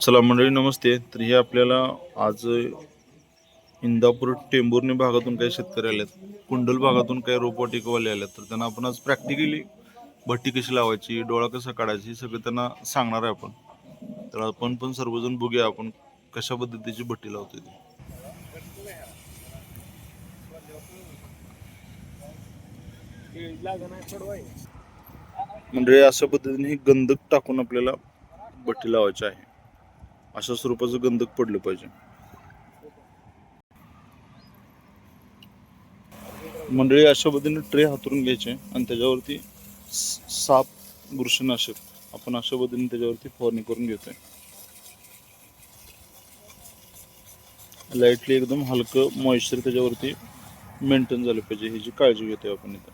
चला मंडळी नमस्ते. तर हे आपल्याला आज इंदापूर टेंभुर्णी भागातून काही शेतकरी आले आहेत कुंडल भागातून काही रोपवाटिकवाले आहेत तर त्यांना आपण आज प्रॅक्टिकली भट्टी कशी लावायची डोळा कसा काढायची हे सगळं त्यांना सांगणार आहे आपण. तर आपण पण सर्वजण बघूया आपण कशा पद्धतीची भट्टी लावतो ती. म्हणजे अशा पद्धतीने हे गंधक टाकून आपल्याला भट्टी लावायची आहे. अशा स्वरूपाचं गंधक पडलं पाहिजे. मंडळी अशा पद्धतीने ट्रे हातरून घ्यायचे आणि त्याच्यावरती साप बुरशीनाशक आपण अशा पद्धतीने त्याच्यावरती फवारणी करून घेतोय. लाईटली एकदम हलकं मॉइश्चर त्याच्यावरती मेंटेन झालं पाहिजे. ह्याची काळजी घेतोय आपण इथं.